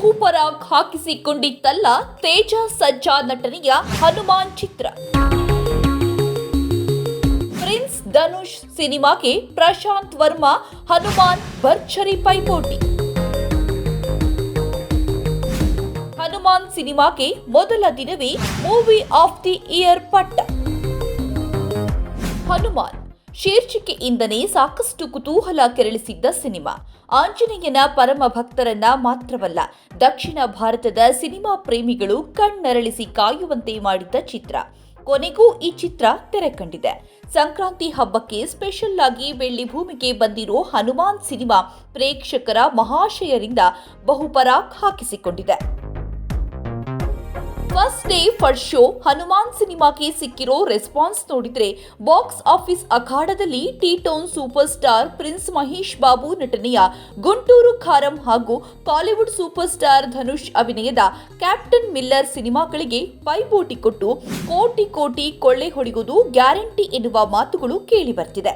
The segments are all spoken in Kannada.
ಬಹುಪರಾಗ್ ಹಾಕಿಸಿಕೊಂಡಿತ್ತಲ್ಲ ತೇಜ ಸಜ್ಜಾ ನಟನೆಯ ಹನುಮಾನ್ ಚಿತ್ರ. ಪ್ರಿನ್ಸ್ ಧನುಷ್ ಸಿನಿಮಾಗೆ ಪ್ರಶಾಂತ್ ವರ್ಮಾ, ಹನುಮಾನ್ ಭರ್ಜರಿ ಪೈಪೋಟಿ. ಹನುಮಾನ್ ಸಿನಿಮಾಗೆ ಮೊದಲ ದಿನವೇ ಮೂವಿ ಆಫ್ ದಿ ಇಯರ್ ಪಟ್ಟ. ಶೀರ್ಷಿಕೆಯಿಂದನೇ ಸಾಕಷ್ಟು ಕುತೂಹಲ ಕೆರಳಿಸಿದ್ದ ಸಿನಿಮಾ. ಆಂಜನೇಯನ ಪರಮ ಭಕ್ತರನ್ನ ಮಾತ್ರವಲ್ಲ, ದಕ್ಷಿಣ ಭಾರತದ ಸಿನಿಮಾ ಪ್ರೇಮಿಗಳು ಕಣ್ಣರಳಿಸಿ ಕಾಯುವಂತೆ ಮಾಡಿದ್ದ ಚಿತ್ರ. ಕೊನೆಗೂ ಈ ಚಿತ್ರ ತೆರೆ ಕಂಡಿದೆ ಸಂಕ್ರಾಂತಿ ಹಬ್ಬಕ್ಕೆ ಸ್ಪೆಷಲ್ ಆಗಿ ಬೆಳ್ಳಿ ಭೂಮಿಗೆ ಬಂದಿರೋ ಹನುಮಾನ್ ಸಿನಿಮಾ ಪ್ರೇಕ್ಷಕರ ಮಹಾಶಯರಿಂದ ಬಹುಪರಾಕ್ ಹಾಕಿಸಿಕೊಂಡಿದೆ. First day first show Hanuman ಸಿನಿಮಾಕ್ಕೆ ಸಿಕ್ಕಿರೋ ರೆಸ್ಪಾನ್ಸ್ ನೋಡಿದ್ರೆ box office ಅಖಾಡದಲ್ಲಿ T town super star prince Mahesh Babu ನಟನೆಯ ಗುಂಟೂರು ಖಾರಂ ಹಾಗೂ ಕಾಲಿವುಡ್ ಸೂಪರ್ ಸ್ಟಾರ್ ಧನುಷ್ ಅಭಿನಯದ ಕ್ಯಾಪ್ಟನ್ ಮಿಲ್ಲರ್ ಸಿನಿಮಾಗಳಿಗೆ ಪೈಪೋಟಿ ಕೊಟ್ಟು ಕೋಟಿ ಕೋಟಿ ಕೊಳ್ಳೆ ಹೊಡೆಯುವುದು ಗ್ಯಾರಂಟಿ ಎನ್ನುವ ಮಾತುಗಳು ಕೇಳಿ ಬರ್ತಿದೆ.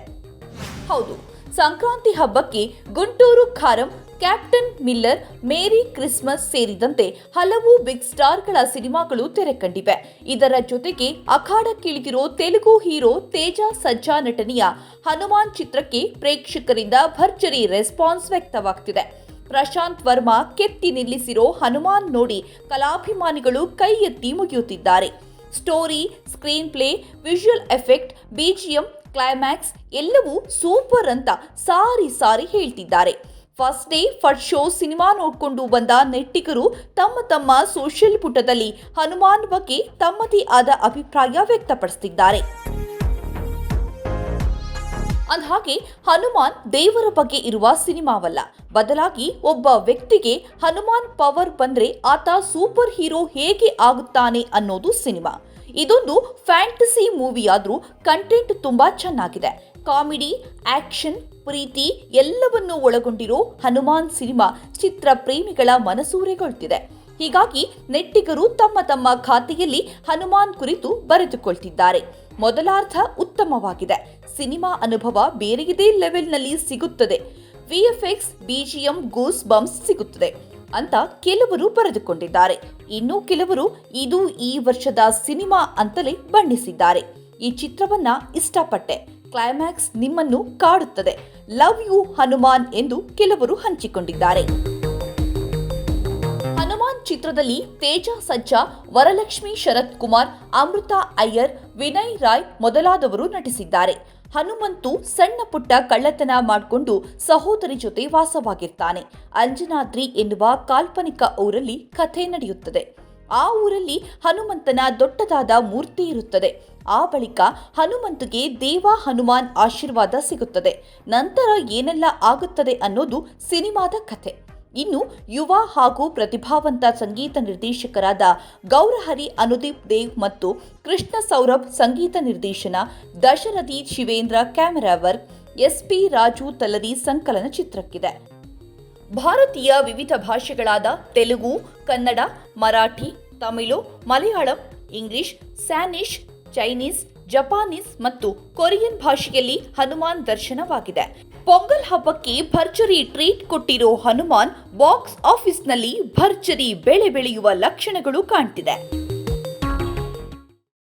ಹೌದು ಸಂಕ್ರಾಂತಿ ಹಬ್ಬಕ್ಕೆ Guntur Kaaram, Captain Miller, Merry Christmas ಸೇರಿದಂತೆ ಹಲವು ಬಿಗ್ ಸ್ಟಾರ್ಗಳ ಸಿನಿಮಾಗಳು ತೆರೆ ಕಂಡಿವೆ ಇದರ ಜೊತೆಗೆ ಅಖಾಡಕ್ಕಿಳಿದಿರೋ ತೆಲುಗು ಹೀರೋ ತೇಜ ಸಜ್ಜಾ ನಟನೆಯ ಹನುಮಾನ್ ಚಿತ್ರಕ್ಕೆ ಪ್ರೇಕ್ಷಕರಿಂದ ಭರ್ಜರಿ ರೆಸ್ಪಾನ್ಸ್ ವ್ಯಕ್ತವಾಗ್ತಿದೆ. ಪ್ರಶಾಂತ್ ವರ್ಮಾ ಕೆತ್ತಿ ನಿಲ್ಲಿಸಿರೋ ಹನುಮಾನ್ ನೋಡಿ ಕಲಾಭಿಮಾನಿಗಳು ಕೈ ಎತ್ತಿ ಮುಗಿಯುತ್ತಿದ್ದಾರೆ. Story screen play visual effect BGM climax ಎಲ್ಲವೂ ಸೂಪರ್ ಅಂತ ಸಾರಿ ಸಾರಿ ಹೇಳ್ತಿದ್ದಾರೆ. First day first show cinema ನೋಡಿಕೊಂಡು ಬಂದ ನೆಟ್ಟಿಗರು ತಮ್ಮ ತಮ್ಮ ಸೋಷಿಯಲ್ ಪುಟದಲ್ಲಿ ಹನುಮಾನ್ ಬಗ್ಗೆ ತಮ್ಮದೇ ಆದ ಅಭಿಪ್ರಾಯ ವ್ಯಕ್ತಪಡಿಸುತ್ತಿದ್ದಾರೆ ಅಂದಹಾಗೆ ಹನುಮಾನ್ ದೇವರ ಬಗ್ಗೆ ಇರುವ ಸಿನಿಮಾವಲ್ಲ. ಬದಲಾಗಿ ಒಬ್ಬ ವ್ಯಕ್ತಿಗೆ ಹನುಮಾನ್ ಪವರ್ ಬಂದ್ರೆ ಆತ ಸೂಪರ್ ಹೀರೋ ಹೇಗೆ ಆಗುತ್ತಾನೆ ಅನ್ನೋದು ಸಿನಿಮಾ. ಇದೊಂದು ಫ್ಯಾಂಟಸಿ ಮೂವಿ ಆದರೂ ಕಂಟೆಂಟ್ ತುಂಬಾ ಚೆನ್ನಾಗಿದೆ. ಕಾಮಿಡಿ, ಆಕ್ಷನ್, ಪ್ರೀತಿ ಎಲ್ಲವನ್ನೂ ಒಳಗೊಂಡಿರೋ ಹನುಮಾನ್ ಸಿನಿಮಾ ಚಿತ್ರ ಪ್ರೇಮಿಗಳ ಮನಸೂರೆಗೊಳ್ತಿದೆ. ಹೀಗಾಗಿ ನೆಟ್ಟಿಗರು ತಮ್ಮ ತಮ್ಮ ಖಾತೆಯಲ್ಲಿ ಹನುಮಾನ್ ಕುರಿತು ಬರೆದುಕೊಳ್ತಿದ್ದಾರೆ. ಮೊದಲಾರ್ಧ ಉತ್ತಮವಾಗಿದೆ. ಸಿನಿಮಾ ಅನುಭವ ಬೇರೆಯದೇ ಲೆವೆಲ್ನಲ್ಲಿ ಸಿಗುತ್ತದೆ. ವಿಎಫ್ಎಕ್ಸ್ ಬಿಜಿಎಂ ಗೂಸ್ ಬಂಪ್ಸ್ ಸಿಗುತ್ತದೆ. ಅಂತ ಕೆಲವರು ಬರೆದುಕೊಂಡಿದ್ದಾರೆ. ಇನ್ನು ಕೆಲವರು ಇದು ಈ ವರ್ಷದ ಸಿನಿಮಾ ಅಂತಲೇ ಬಣ್ಣಿಸಿದ್ದಾರೆ. ಈ ಚಿತ್ರವನ್ನ ಇಷ್ಟಪಟ್ಟೆ. ಕ್ಲೈಮ್ಯಾಕ್ಸ್ ನಿಮ್ಮನ್ನು ಕಾಡುತ್ತದೆ. ಲವ್ ಯು ಹನುಮಾನ್ ಎಂದು ಕೆಲವರು ಹಂಚಿಕೊಂಡಿದ್ದಾರೆ. ಚಿತ್ರದಲ್ಲಿ ತೇಜ ಸಜ್ಜಾ, ವರಲಕ್ಷ್ಮಿ ಶರತ್ ಕುಮಾರ್, ಅಮೃತ ಅಯ್ಯರ್, ವಿನಯ್ ರಾಯ್ ಮೊದಲಾದವರು ನಟಿಸಿದ್ದಾರೆ. ಹನುಮಂತು ಸಣ್ಣ ಪುಟ್ಟ ಕಳ್ಳತನ ಮಾಡಿಕೊಂಡು ಸಹೋದರಿ ಜೊತೆ ವಾಸವಾಗಿರ್ತಾನೆ. ಅಂಜನಾದ್ರಿ ಎನ್ನುವ ಕಾಲ್ಪನಿಕ ಊರಲ್ಲಿ ಕಥೆ ನಡೆಯುತ್ತದೆ. ಆ ಊರಲ್ಲಿ ಹನುಮಂತನ ದೊಡ್ಡದಾದ ಮೂರ್ತಿ ಇರುತ್ತದೆ. ಆ ಬಳಿಕ ಹನುಮಂತಿಗೆ ದೇವ ಹನುಮಾನ್ ಆಶೀರ್ವಾದ ಸಿಗುತ್ತದೆ. ನಂತರ ಏನೆಲ್ಲ ಆಗುತ್ತದೆ ಅನ್ನೋದು ಸಿನಿಮಾದ ಕಥೆ. ಇನ್ನು ಯುವ ಹಾಗೂ ಪ್ರತಿಭಾವಂತ ಸಂಗೀತ ನಿರ್ದೇಶಕರಾದ ಗೌರಹರಿ ಅನುದೀಪ್ ದೇವ್ ಮತ್ತು ಕೃಷ್ಣ ಸೌರಭ್ ಸಂಗೀತ ನಿರ್ದೇಶನ Dasharathi Shivendra camera work, SP Raju Talari ಸಂಕಲನ ಚಿತ್ರಕ್ಕಿದೆ. ಭಾರತೀಯ ವಿವಿಧ ಭಾಷೆಗಳಾದ Telugu, Kannada, Marathi, Tamil, Malayalam, English, Spanish, Chinese, Japanese ಮತ್ತು ಕೊರಿಯನ್ ಭಾಷೆಯಲ್ಲಿ ಹನುಮಾನ್ ದರ್ಶನವಾಗಿದೆ. ಪೊಂಗಲ್ ಹಬ್ಬಕ್ಕೆ ಭರ್ಜರಿ ಟ್ರೀಟ್ ಕೊಟ್ಟಿರೋ ಹನುಮಾನ್ ಬಾಕ್ಸ್ ಆಫೀಸ್ನಲ್ಲಿ ಭರ್ಜರಿ ಬೆಳೆ ಬೆಳೆಯುವ ಲಕ್ಷಣಗಳು ಕಾಣ್ತಿದೆ.